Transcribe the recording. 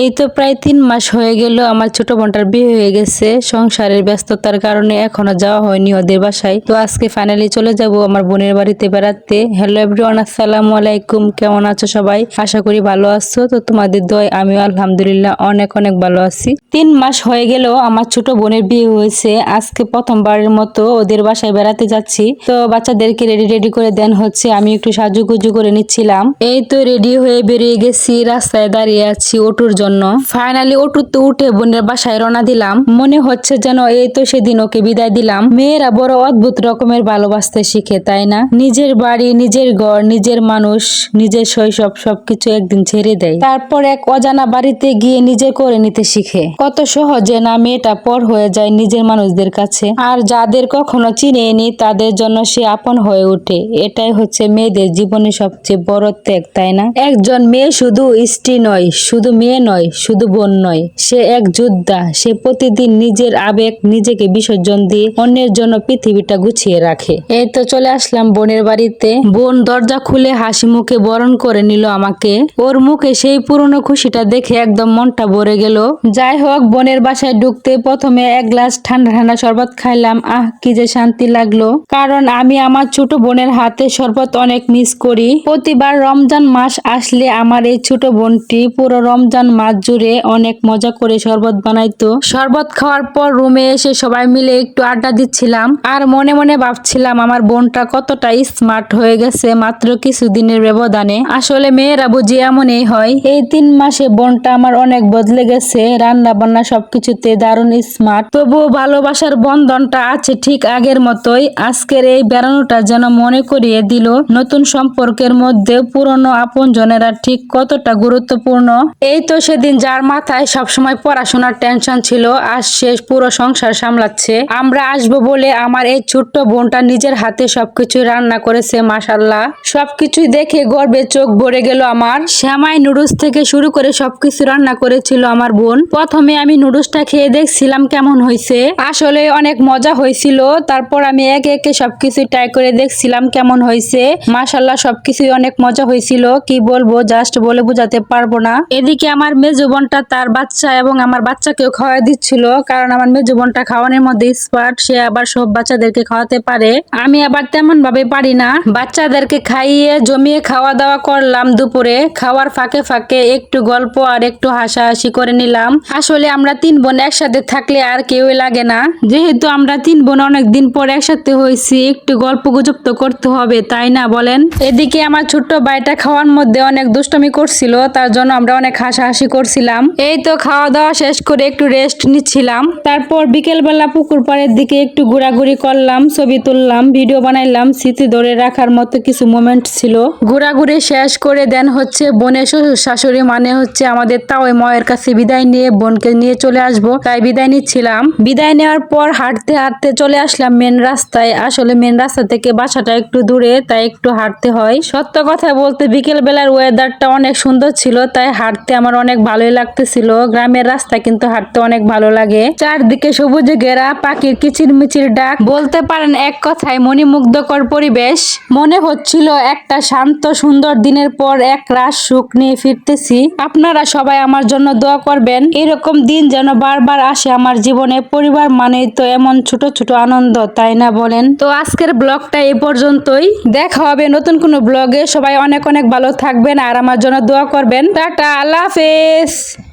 এই তো প্রায় তিন মাস হয়ে গেল আমার ছোট বোনটার বিয়ে হয়ে গেছে। সংসারের ব্যস্ততার কারণে এখনও যাওয়া হয়নি ওদের বাসায়। তো আজকে ফাইনালি চলে যাব আমার বোনের বাড়িতে বেড়াতে। হ্যালো এভরিওয়ান আসসালামু আলাইকুম। কেমন আছো সবাই? আশা করি ভালো আছো। তো তোমাদের দয় আমিও আলহামদুলিল্লাহ অনেক অনেক ভালো আছি। তিন মাস হয়ে গেল আমার ছোট বোনের বিয়ে হয়েছে। আজকে প্রথমবারের মতো ওদের বাসায় বেড়াতে যাচ্ছি। তো বাচ্চাদেরকে রেডি রেডি করে দেন হচ্ছে, আমি একটু সাজুগুজু করে নিচ্ছিলাম। এই তো রেডি হয়ে বেরিয়ে গেছি, রাস্তায় দাঁড়িয়ে আছি অটোর জন্য। ফাইনালি অটোতে উঠে বোনের বাসায় রওনা দিলাম। মনে হচ্ছে যেন এই তো সেদিন ওকে বিদায় দিলাম। মেয়েরা বড় অদ্ভুত রকমের ভালোবাসতে শিখে, তাই না? নিজের বাড়ি, নিজের ঘর, নিজের মানুষ, নিজের শৈশব সবকিছু একদিন ছেড়ে দেয়। তারপর এক অজানা বাড়িতে গিয়ে নিজে করে নিতে শিখে। কত সহজে না মেয়েটা পর হয়ে যায় নিজের মানুষদের কাছে। আর যাদের কখনো চিনেনি, তাদের জন্য সে আপন হয়ে ওঠে। এটাই হচ্ছে মেয়েদের জীবনে সবচেয়ে বড় ত্যাগ, তাই না? একজন মেয়ে শুধু স্ত্রী নয়, শুধু মেয়ে নয়, শুধু বোন নয়। সে এক যোদ্ধা, সে প্রতিদিন নিজের আবেগ নিজেকে বিসর্জন দিয়ে অন্যের জন্য পৃথিবীটা গুছিয়ে রাখে। এই তো চলে আসলাম বোনের বাড়িতে। বোন দরজা খুলে হাসি মুখে বরণ করে নিল আমাকে। ওর মুখে সেই পুরনো খুশিটা দেখে একদম মনটা ভরে গেল। যাই হোক বোনের বাসায় ঢুকতে প্রথমে এক গ্লাস ঠান্ডা ঠান্ডা শরবত খাইলাম। আহ, কি যে শান্তি লাগল। কারণ আমি আমার ছোট বোনের হাতে শরবত অনেক মিস করি। প্রতিবার রমজান মাস আসলে আমার এই ছোট বোনটি পুরো রমজান মাস জুড়ে অনেক মজা করে শরবত বানাইতো। শরবত খাওয়ার পর রুমে এসে সবাই মিলে একটু আড্ডা দিচ্ছিলাম। আর মনে মনে ভাবছিলাম আমার বোনটা কতটা স্মার্ট হয়ে গেছে মাত্র কিছুদিনের ব্যবধানে। আসলে মেয়েরা বুঝি এমনই হয়। এই তিন মাসে বোনটা আমার অনেক বদলে গেছে। রান্না বান্না সবকিছুতে দারুণ স্মার্ট তবুও ভালোবাসার বন্ধনটা আছে ঠিক আগের মতোই। আজকের এই বেড়ানোটা যেন মনে করিয়ে দিল নতুন সম্পর্কের মধ্যে পুরনো আপন জনেরা ঠিক কতটা গুরুত্বপূর্ণ। এই তো সেদিন যার মাথায় সবসময় পড়াশোনার টেনশন ছিল, আজ শেষ পুরো সংসার সামলাচ্ছে। আমরা আসব বলে আমার এই ছোট্ট বোনটা নিজের হাতে সবকিছু রান্না করেছে মাসাল্লাহ সবকিছু দেখে গর্বে চোখ ভরে গেল আমার। শ্যামাই নুডলস থেকে শুরু করে সবকিছু রান্না করেছিল আমার বোন। প্রথমে আমি নুডলসটা খেয়ে দেখছিলাম কেমন হয়েছে আসলে অনেক মজা হয়েছিল তারপর আমি একে একে সবকিছু ট্রাই করে দেখছিলাম কেমন হয়েছে মাসাল্লাহ সবকিছুই অনেক মজা হয়েছিল কি বলব জাস্ট বলে বোঝাতে পারব না। এদিকে আমার মেজো বোনটা তার বাচ্চা এবং আমার বাচ্চাকেও খাওয়া দিচ্ছিল, কারণ আমার মেজো বোনটা খাওয়ানোর মধ্যে স্পার্ট সে আবার সব বাচ্চাদেরকে খাওয়াতে পারে। আমি আবার তেমন ভাবে পারি না। বাচ্চাদেরকে খাইয়ে, জমিয়ে খাওয়া দাওয়া করলাম দুপুরে। খাওয়ার ফাঁকে ফাঁকে একটু গল্প আর একটু হাসাহাসি করে নিলাম। আসলে আমরা তিন বোন একসাথে থাকলে আর কেউই লাগে না। যেহেতু আমরা তিন বোন অনেক দিন পর একসাথে হয়েছি, একটু গল্প গুজব তো করতে হবে, তাই না বলেন? এদিকে আমার ছোট্ট ভাইটা খাওয়ার মধ্যে অনেক দুষ্টমি করছিল, তার জন্য আমরা অনেক হাসাহাসি করছিলাম। এই তো খাওয়া দাওয়া শেষ করে একটু রেস্ট নিচ্ছিলাম। তারপর বিকেলবেলা পুকুর পাড়ের দিকে একটু ঘোরাঘুরি করলাম, ছবি তুললাম ভিডিও বানাইলাম, স্মৃতি ধরে রাখার মতো কিছু মোমেন্ট ছিল। ঘোরাঘুরি শেষ করে দেন হচ্ছে বোনের শ্বশুর শাশুড়ি মানে হচ্ছে আমাদের তাও মায়ের কাছে বিদায় নিয়ে বোনকে নিয়ে চলে আসব, তাই বিদায় নিচ্ছিলাম। বিদায় নেওয়ার পর হাঁটতে হাঁটতে চলে আসলাম মেন রাস্তায়। আসলে মেন রাস্তা থেকে বাসাটা একটু দূরে, তাই একটু হাঁটতে হয়। সত্য কথা বলতে বিকেল বেলার ওয়েদারটা অনেক সুন্দর ছিল, তাই হাঁটতে আমার অনেক ভালোই লাগতেছিল। গ্রামের রাস্তা কিন্তু হাঁটতে অনেক ভালো লাগে। চারদিকে সবুজে ঘেরা, পাখির কিচির মিচির ডাক। বলতে পারেন এক কথায় মণিমুগ্ধকর পরিবেশ। মনে হচ্ছিল একটা শান্ত, সুন্দর দিনের পর এক রাস সুখ নিয়ে ফিরতেছি। আপনারা সবাই আমার জন্য দোয়া করবেন। এরকম দিন যেন বারবার আসে আমার জীবনে। পরিবার মানে তো এমন ছোট ছোট আনন্দ, তাই না বলেন? তো আজকের ব্লগটা এই পর্যন্তই। দেখা হবে নতুন কোনো ব্লগে। সবাই অনেক অনেক ভালো থাকবেন আর আমার জন্য দোয়া করবেন। টাটা, আল্লাহ হাফেজ।